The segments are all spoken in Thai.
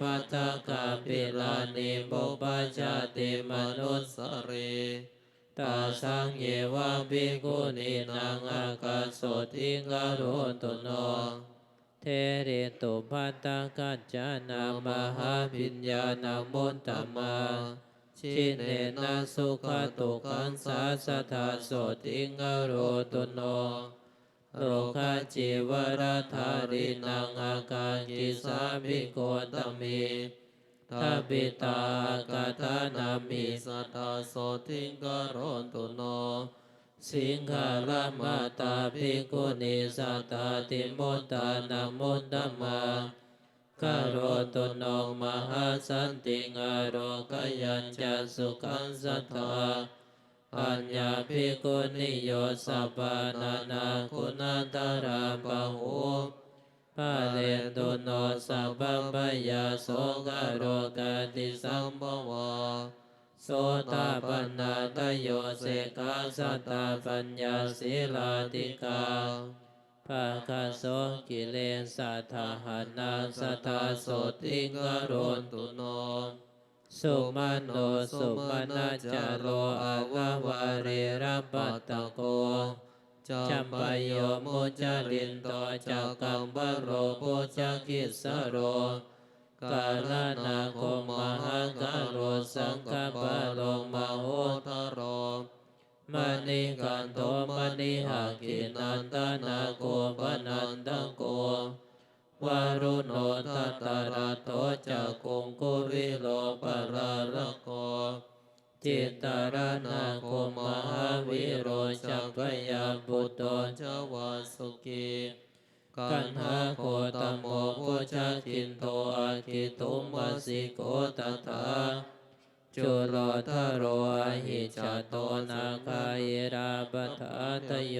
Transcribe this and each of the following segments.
ปัตตกาปิลานิบุปชาติมนุสเรตาสังเยวะภิกขุนีนางอากาสโสทิกาโรตุโนเทเรตุพัตตกัจจานามหาปิญญาณมุตตมาชินเนนะสุขตุขันสาสทาโสติงกโรตุโน โรคาจิวรธารินังอาการกิสาภิโกตมีทาปิตากาธานามิสัทธาโสติงกโรตุโน สิงหารามาตาภิกขุณีสัตตาติมุตตานามุตตมาคารตุนองมหาสันติงอโรกยัญจะสุขังสัทธา อัญญาภิกุนิโยสัปปานานาคุณาตาราปะหูปะเลนตุโนสัพพะยาโสกโรกติสัมภวาโสตาปันนาตโยเสกาสัตตาปัญญาศีลาติกาภาคาโสกิเลสัทธาหานาสัทธาโสติกโรนตุโน สุมันโนสุมานาจาโรอาวาวาเรระปัตตโกจัมปโยมุจารินโตจักกัมบโรโพจักิสโรกาลนาโคมหาการโรสังคปโลมโหทโรมณีกันโตมณีหากินันตนาโกปนันตโก วารุโนทัตตาระโตจักกุงกุวิโลปราระโกจิตตารนาโคมหาวิโรจักพยาบุตโตจวาสุกีกันหาโคตโมโพชาคินโทอาคิตุมวสิโกตถาจุโลทโรอหิจโตนาคายราปทาตโย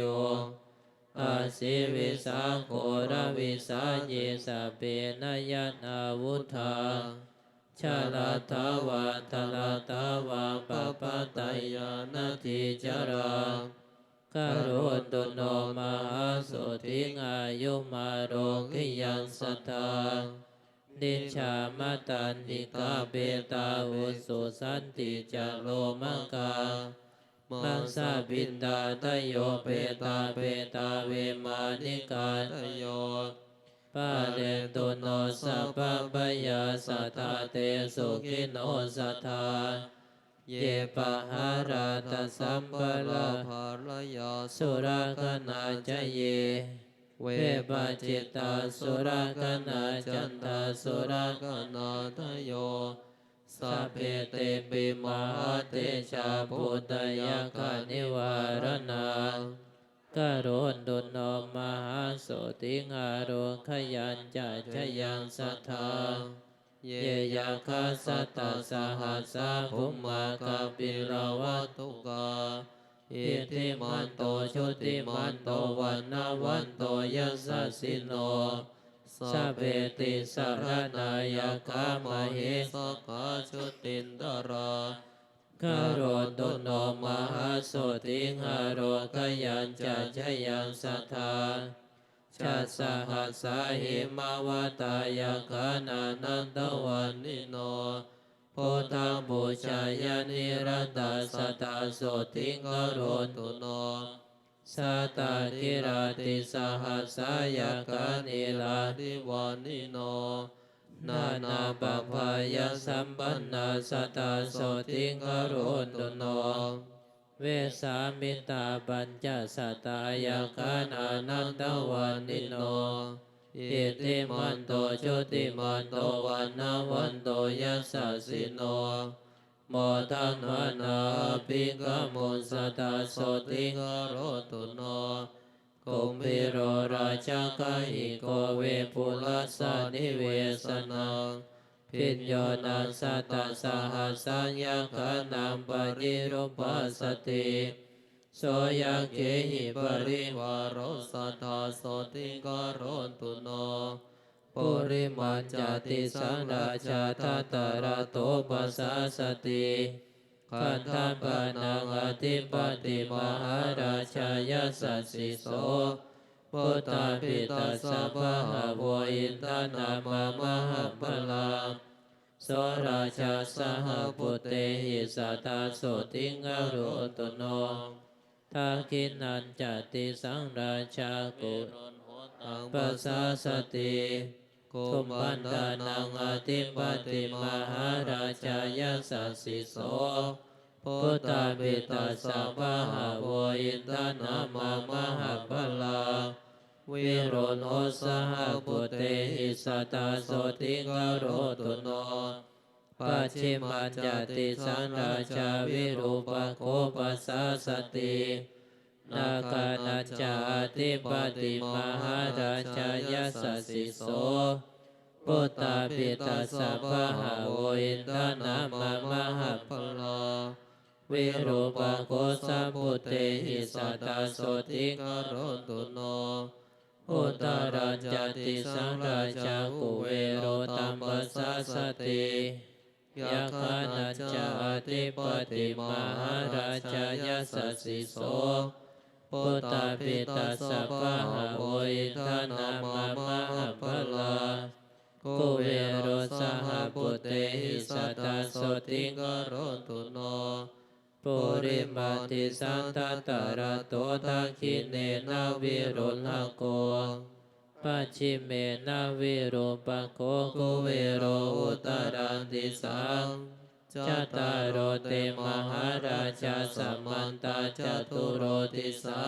อาศิวิสาโครวิสาเยสเปนยนาวุธาชาลาทาวาทลาทาวาปปะตายานาทิจารากโรตุโนมาสุทิงอายุมาโรกิยังสัทธานิชามตันติกาเบตาอุสุสันติจโลมังกา มังสาบินดาตโยเปตาเปตาเวมานิกาตโยปาเรตุโนสัพพะยาสัทธาเตสุขิโนสัทธาเยปะหาราตสัมปะลาภารยาสุรคนาจเย เวปะจิตตาสุรคนาจันตาสุรคนาทโย สัพเพเตปิมหาเตชาปุตตยาคานิวารณากโรนตุโนมมหาสติงาโรขยัญจะชยังสัทธาเยยาคาสัตตาสหัสสะภุมมากาปิรวัตุกาอิทิมันโตชุติมันโตวันนาวันโตยัสสะสิโน สเพติสารนายกามเหสกาชุตินตราคารตุโนมหาโสติงหาโรกยัญจะชยังสัทธาชัสหัสสะหิมาวตายาคานานันตวันนิโนโพธังบูชายานิรันตาสตาโสติงกโรตุโน สัตตากิราติสหัสายาคานิลาดิวานิโน นานาปะพายสัมปันนาสตาโสติงกโรตุโน เวสามิตาปัญจสัตายาคานานันตวันนิโนอิติมันโตชุติมันโตวันนาวันโตยัสสะสิโน โมทันวนาปิกมุสตตาโสติกโรตุโนกุมพิโรราชกาหิโกเวปุลัสานิเวสนังพิญโยนัสสตตสหัสัญญาคานัมปริรูปัสติโสยเกหิปริวารโรสัทาโสติกโรตุโน ปุริมัญจติสังราชาทัตตาระโตปัสสะสติขันธปานังอธิปติมหาราชายสัสสิโสพุทธาปิตาสัพพะหะโวอินทนามามหาพลังสราชาสหปุตเตหิสัตาโสติงกโรตุโนทาคินันจติสังราชากุปัสสาสติ กุมันดานังอธิปติมหาราชายัสสิโสพุทธาปิตาสัพพะหะโวอินทนามามหาพลาวิโรโนสหปุตเตหิสตาโสติกโรตุโนปัจฉิมัญจติสังราชาวิรูปโคปัสสสติ นาคานัจาติปติมหาราชายาสสิโสพุทธาปิตาสัพพะหะโวินทนามามหาพลาวิรูปโคสัมพุเตหิสัตตาโสติกโรตุโนอุตรัญจติสังราชากุเวโรตัมปัสสะสติยาคานัจาติปติมหาราชายาสสสิโส พุทธาปิตาสัพพะหะโวอินทนามามหาพลากุเวโรสหปุเตหิสัตตาโสติงกโรตุโนปุริมาติสันตตาระ โตทักขิเนนาวิรุณโกปัจฉิเมนาวิรูปโคกุเวโรอุตรันติสัง จัตตารโรเตมหาราชาสัมมันตาจตุโรติสา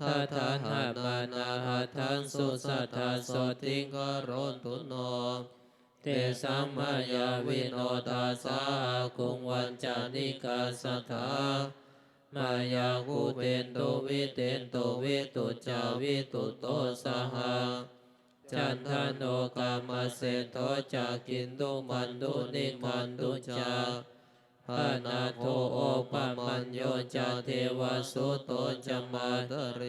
ทัทาหามานาหัทังสุสัทธาโสติงกโรตุโนเตสัมมายาวิโนตาสาคุงวันจานิกาสถามายาคูเปนโตวิเตนโตวิตุจาวิตุโตสหา จันทโนกามเสโทจากินตุมันตุนิมันตุจาปานาโทโอปะมันโยจาเทวสุโตจมาตเร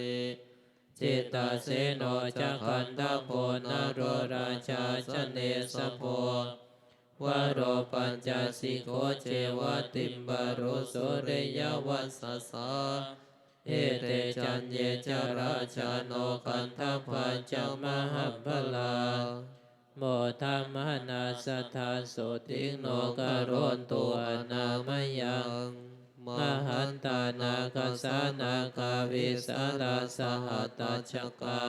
จิตตาเสโนจักขันธโพนโรราชาชเนสโพวโรปัญจสิโกเจวติมบารุสุริยวัสสะ เอเตจันเยจาราชาโนคันทัพันจมหัพลาโมธรรมนาสัทาโสติโนกโรนตัวอนามยังมหันตานาคสานาคาวิสาลาสหัตชกา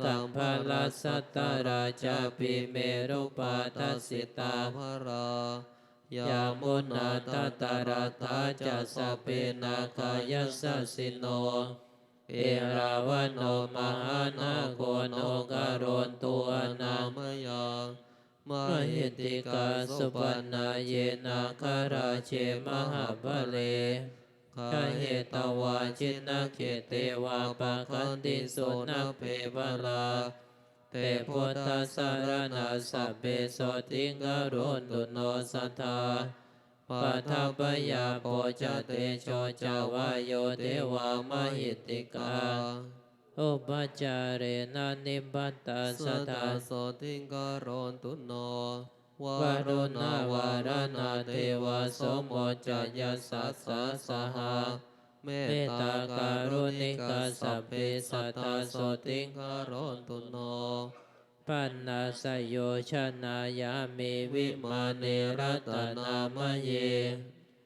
กังพลัสสัตตราชาปิเมรุปาทัสสิตาภรา ยามุนาตตาราธาจัสสเปนาคายัสสะสิโนเอราวันโนมหานาโกโนกโรนตัวนามยังมหิติกาสุปันนาเยนาคาราเชมหาภเลคาเหตวาจินนาเขเตวาปะคันติสุนัเพวลา เตพุทธสารนาสัพเปโสติงกรุณตุโนสัทธาปัทปยาโปจเตโชจาวายโยเทวามหิติกาอุปจาเรนะนิบบัตตาสสัททาธาโสติงกโรนตุโนววารุณาวารณาเทวาสมโมจยสสสสสหา เมตตาการุณิกาสัพเพสัตตาโสติงงกโรนตุโนปันนาสยโยชนายามิวิมาเนรัตนามเย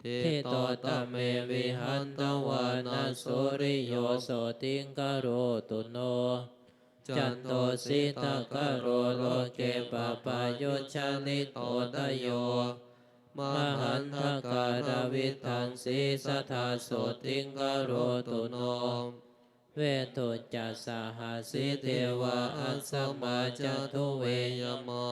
เททิโตตตเมวิหันตวานาสุสุริโยโสติงกโรตุโน จันโตสิตากโรโรโลโลเกปปาปยุชนิโตโตตโย มหันทการวิทังสีสัทธาโสติงกโรตุโนเวทุจัสหัสสิเทวาอัสสมาจตุเวยมอ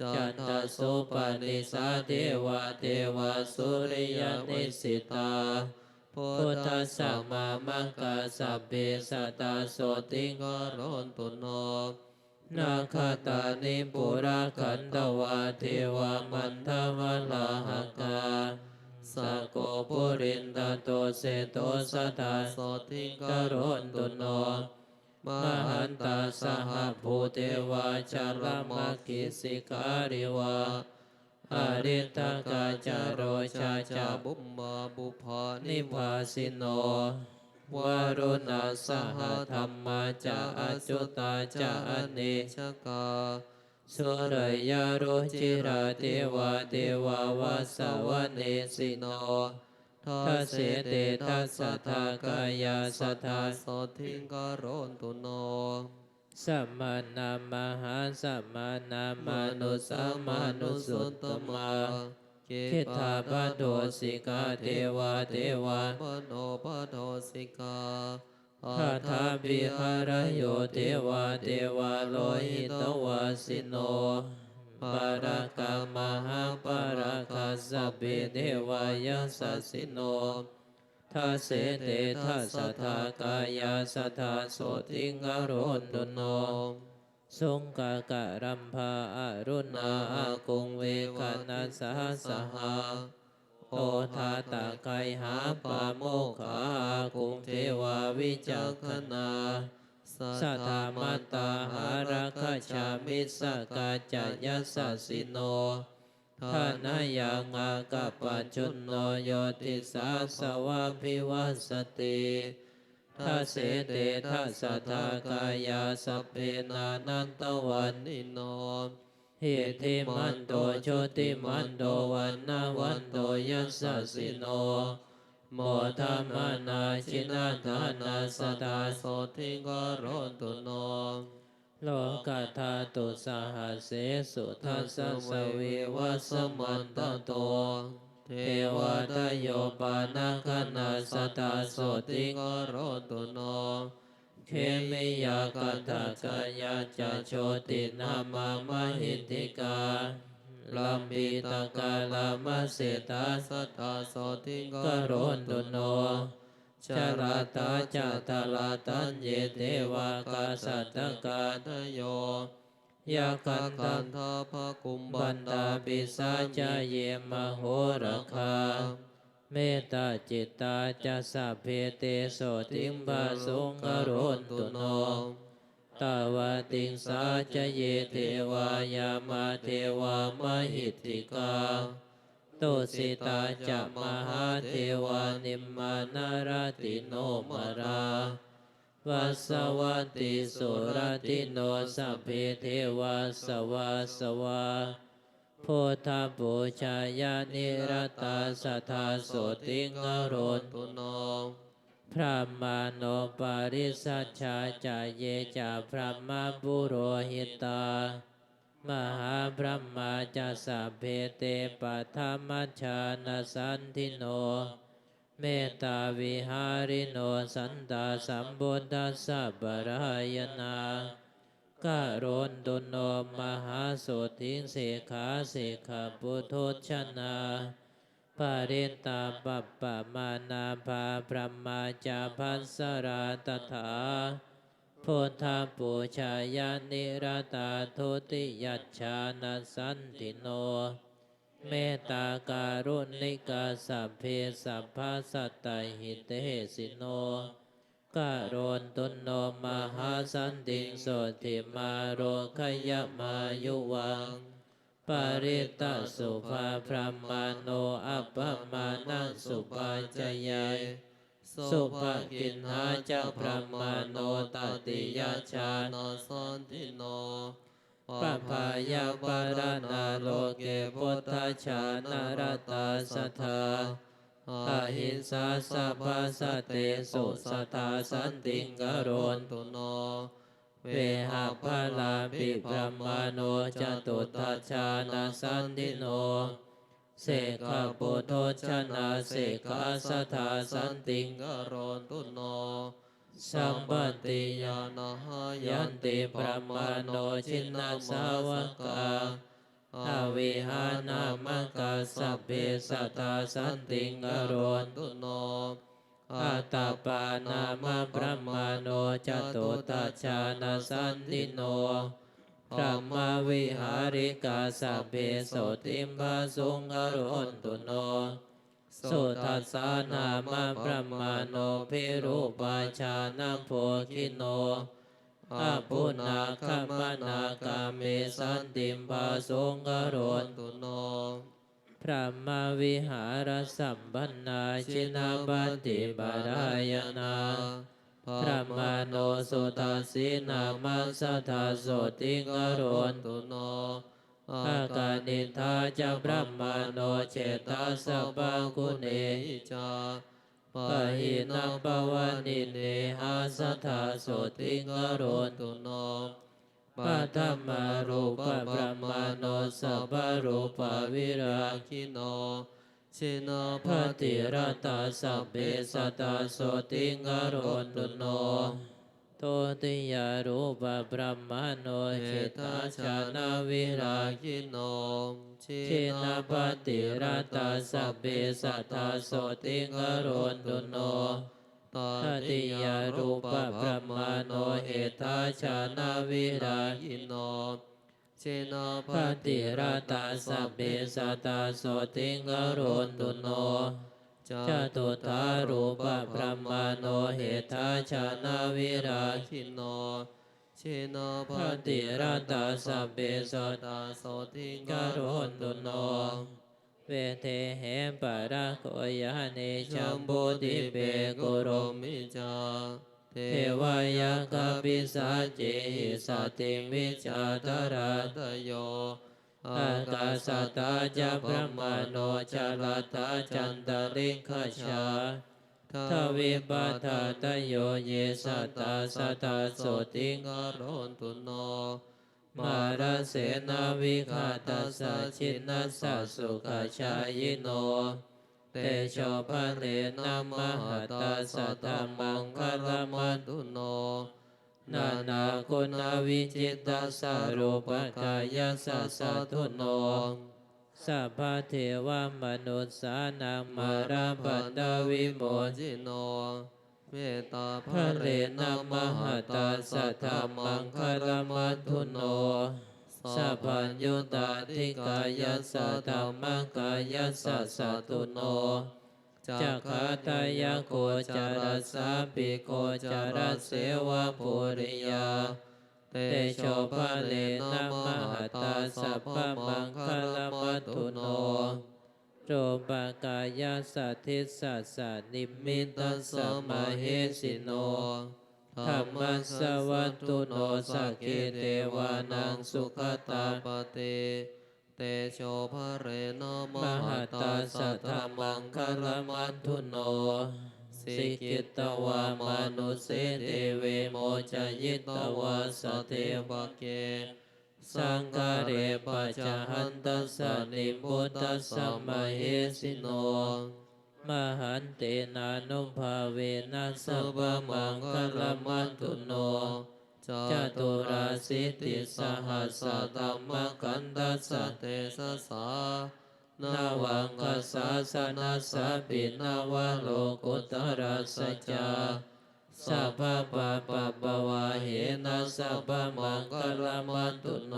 จันทสุปนิสาเทวาเทวาสุริยนิสิตาพุทธสสมามังกาสัพเพสัตตาโสติงกโรตุโน นาคาตานิปุราคันตวาเทวมันทวลาหกาสกโกปุรินตโตเสโตสัทธาโสติงกโรโรนตุโนมหันตาสหภูเทวาจารมกิสิการิวาอริตกาจารโรชาจาบุบุมมาบุพานินิพาสิโน ววรุณาสหธรรมาจาอจุตาจาอเนชกาสุรยารุจิราเทวาเทวาวาสวเนสิโนทัสเสเตทัสสะทากายาสทาสทิงกโรนตุโนสัมมานามหาสัมมานามานุสัมมานุสุตตมา คิทาปโดสิกาเทวาเทวาปโนปโดสิกาทาทาบิหารโยเทวาเทวาโลหิตวาสิโนปาราคามหาปาราคาสัพเพเทวายาสัสสิโนทัสเสเตทัสสะทากายาสทาโสติงอโรนตุโน สงกากะรัมภาอรุณาอากุงเวคานาสหสหาโอทาตาไกหาปาโมขาอากุงเทวาวิจักขณาสัทธามัตตาหารัคชามิสกาจายัสสสิโนทานายังอากาปจุนโนโยติสาสวะพิวัสติ ทัสเสเตทัสสะทากายาสเพนานันตวันนิโนเหติมันโตโชติมันโตวันนาวันโตยัสสสิโนโมธรรมนาชินาทานาสตาโสทิงกรนตุโนโลกัตถาตุสหัสเสสุทัสสะสวิวัสมันตโต เทวตโยปานาคนาสตาโสติกโรตุโนเคมิยากัตถกายาจโชตินามามหิติกาลัมบิตกาลามเสตาสัทธาโสทิงกโรตุโนชรตาจาตลาตัญเยเทวากาสัตตกาทโย ยากันกัตันทาภากุมบันนดาปิสาจเยมโหระคา เมตตาจิตตาจะสัพเพเตโสติมบาสุงกโรนตุโนตาวาติงสาจเยเทวายามาเทวามหิติกาตุสิตาจะมหาเทวานิมมานารติโนมรา วัสวัติสุรติโนสัพเพเทวาสวาสวาพุทธบูชายานิรตาสัทธาโสติงโรนตุโนพระมาโนปาริสัชชาจาเยจาพระมาบุโรหิตา มหาพระมาจาสัพเพเตปัทมัชานาสันทิโน เมตตาวิหาริโนสันตาสัมบุทธัสสะบรายนากาโรนตุโนมหาสุทิงเสขาเสขาปุถุชนาปาริตาปัปปะมานาภาพระมาจาพัสราตถาพุทธปูชายานิรตาทุติยัจฉานาสันติโน เมตตาการุณิกาสัพเพสัพพะสัตตหิเตสิโนกะโรนตุนโนมหาสันติงโสติมาโรคยมายุวัง ปาริตาสุภาพระมาโนอัปปมานังสุปาจยายสุภกินหาเจ้าพระมาโนตติยาชาโนสันติโน ปะพายาปารนาโลเกพุทธชานารตาสัทธาอาหินสาสัพพะสะเตสุสตาสันติงกโรนตุโน เวหาพลาปิพระมาโนจตุตัชานาสันติโน เสกขปุโทชนาเสกขาสถาสันติงกโรนตุโน สัมปติยานาหายันติพรมาโนชินนาสาวกาอาวิหานามกาสัพเพสัตาสันติงอรนตุโนอาตาปานามพระมาโนจตุตัชานาสันติโนพระมาวิหาริกาสัพเพโสติมบาสุงอรนตุโน สุทัสสานามพระมาโนพิรูปาชานาโพคิโนอาปุนาคมนากาเมสันติมบาสงอโรนตุโนพระมวิหารสัมปันนาชินาบันติบารายนาพระมาโนสุตัสสินามัสสทาโสติงโรนตุโน อากานิทาจะพระมาโนเจตาสัพพกุเนหิจาปะหินังปวานิเนหาสัทธาโสติงโรตุโนปัตตมารูปะพระมาโนสัพรูปะวิราคิโนชินาพติรตาสัพเพสัตตาโสติงโรตุโน ติยารูปะพรมโนเจเจตาชาชานาวิราราคิโนชินาปติรัตสเพสัตตาโสติงโรนตุโนตติยารูปะพรมโนเหตาชานาวิราคิโนชินาปฏิรัตสเพสัตตาโสติงโรนตุโน จตุตารูปะพระมาโนเหตาชานาวิราคินโนชินาปฏิรัตาสัพเพสตาโสติงกโรนตุโนเวเทเหปะระโกยาเนชัมบูติเปกุโรมิจาเทเทวายกาปิสัจจิสัตติมิจาตราตโย อากาสตาจะพระมโนจารตาจันตริกขชาทวิปัฏฐาตโยเยสัตตาสัตตาโสติงกโรนตุโนมาราเสนาวิคาตาสัชินัสสสุขชายโน เตโชภะเรนามหตาสัตตมังคลมัตตุโน นานาคุณวิจิตตัสสะรูปกายสัสทุโนสัพพะเทวมนุษสานังมาราปัตตวิโมจิโนเมตตาภะเรนะมหตาสัทธมังคารมัตุโนสัพพัญญุตาธิกายสัทธมังกายสัสสตุโน จักขาตายโกจารสาปิโกจารเสวะปุริยาเตโชภะเลนะมหตาสัพพมังคลมัตุโนโรปกายาสัทธิสัสสนิมิตัสสะมเหสิโนธรรมสสวัตุโนสักเกเทวานังสุขตาปเต ตโชภะเรนมหตาตาสัทธมังมังคลมัมัตตถุโนโนสิกิตวามนุสเทเวโมจยิตวาสเทววะเกสังกาเรปัจจหันตัสนิมพุตตัสสะมเหสิโนมหันเตนานุภาเวนัสสะบะมังคลมัตถุโน จตุราสิติสหัสสะธัมมกันตัสเตสสานาวังคสาสนัสปินาวะโลกุตรัสสะจาสัพพะปะปะปะวะเหนะสัพพะมังคลมัตตุโน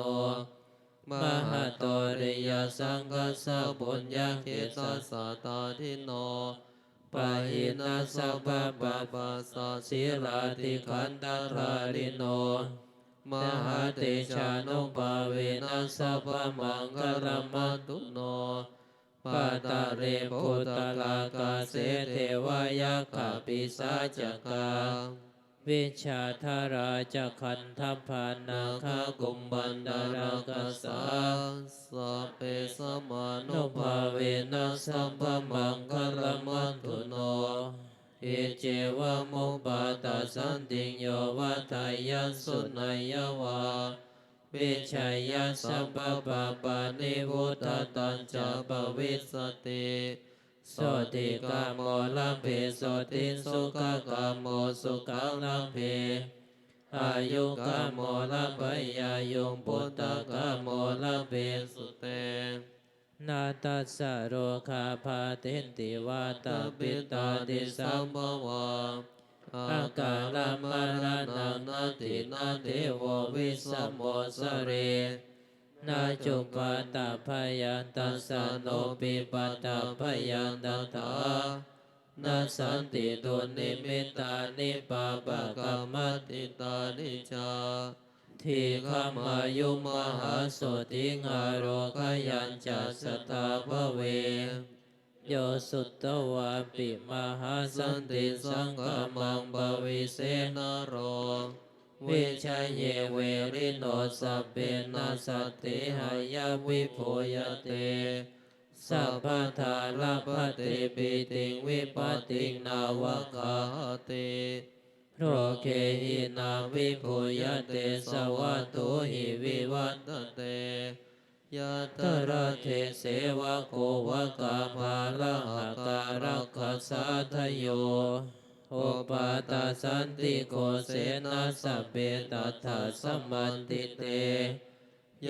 มหาตริยสังกัสสะบุญญาเกตสัสสสะตาทิโน ปะหินัสสะปะปะปะสะสิราติขันตทาริโนมมหาเตชานุปาเวนันัสสะปะมังกรมัตุโนปาตาเรพุตตลาลากาเสเสเทวายายักกขาปิสาจักกกากา วิชาธาราจะขันธพานาคากุมบันดารากาสาสัพเพสมานุภาเวนัสสัมปมังคคลลมัมัตตตุโนโนเอเจวะมุปาตาสันติโยวัฏายัสสุนัยวาวิชัยยัสสัพปะปปานิพุตตัญจปวิสติ โสติกาโมลัมเพโสติสุขกาโมสุขังลัมเพอายุกาโมลัมปยายุงพุทธกาโมลัมเพสุเตนาตัสสะโรคาพาเทนติวาตาปิตาดิสัมภวาอากาลมารณานาตินาเทววิสัมโมสเร นาจุปาตาพยันตัสสะโนปิปัตตาพยันตถานาสันติตุนิมิตานิปาปะกรรมติตานิจาทีขมายุมหาโสติงาโรคยัญจะสตาภเวโยสุตตวาปิมหาสันติสังฆมังบวิเสนโร วิชัยเยเวริโนสัพเพนัสสติหายาวิโพยเตสัพพทาลพติปิติงวิปติงนาวกาเตโรเคหินาวิโพยเตสวัตุหิวิวัตเตยะตระเทเสวะโกวะกาภาลหะการักขสาทโย อปาตาสันติโกเสนาสเปตัสสะสมมันติเต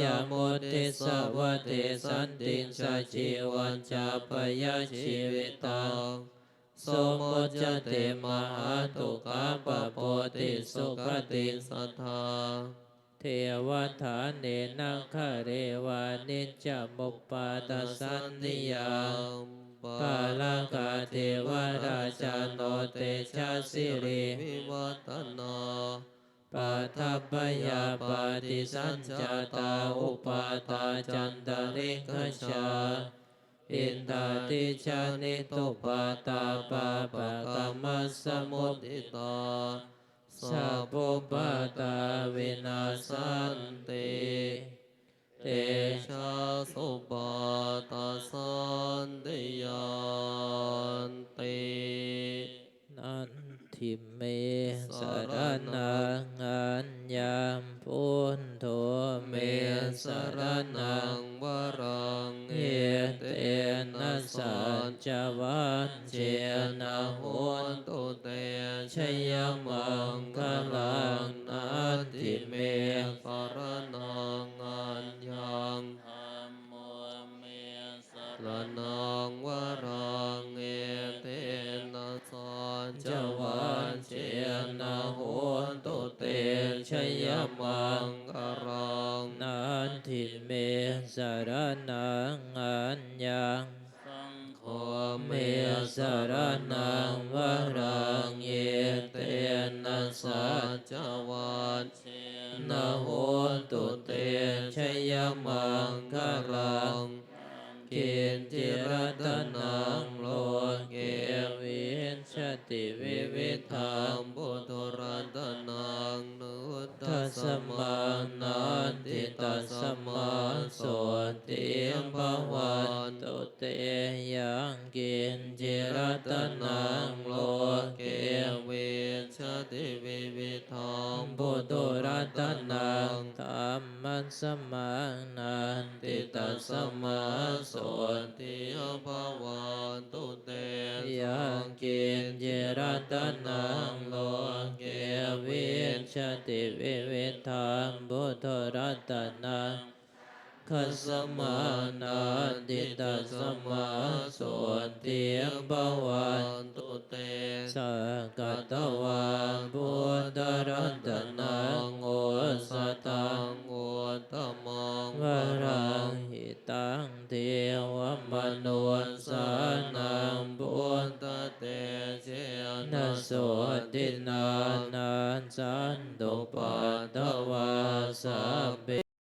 ยาโมติสวะเตสันติงสัจิวันจาปยาชีวิตังสมมจเตมหาตุกาปโปติสุขติสัทธาเทวฐานเนนังคเรวานิจจมุปปาตสันนิยา มกาลกาเทวราชาโนเตชะสิริวิวัตนาปัทัปปยาปาติสัญจาตาอุปาตาจันตริกชาอินทาติชานิตุปาตาปาปะกามัสสมุตติตาสัพพุปาตาวินาสันติเตชาสุปาตาสั ทิเมสรนั งอัญญังสังโคเมสารนังวรังเยเตนะสัจวันนะโหตุเตชยมังคลังกินจิรตนังโลเกวินชติวิวิธามบุตรรัตนังนุตทัสมาน ตัสมาโสติภวันตุเตยังกินจิรตนังโลเกเวชติวิวิธามบุตุรัตนังธรรมัสมานันติตัสมาโสติภวันตุเตยังกินจิรตนังโลก ชติวิวิธามบุตุรัตนังคัสสมานาติตัสมาโสติยมบวันตุเตสกกตวาบุตรรัตนังโอสตังโอตมังวรังหิตังเทวมนุสานังบุตตเตเจนะโสตินานันสันตุปัตตวาสัพเพ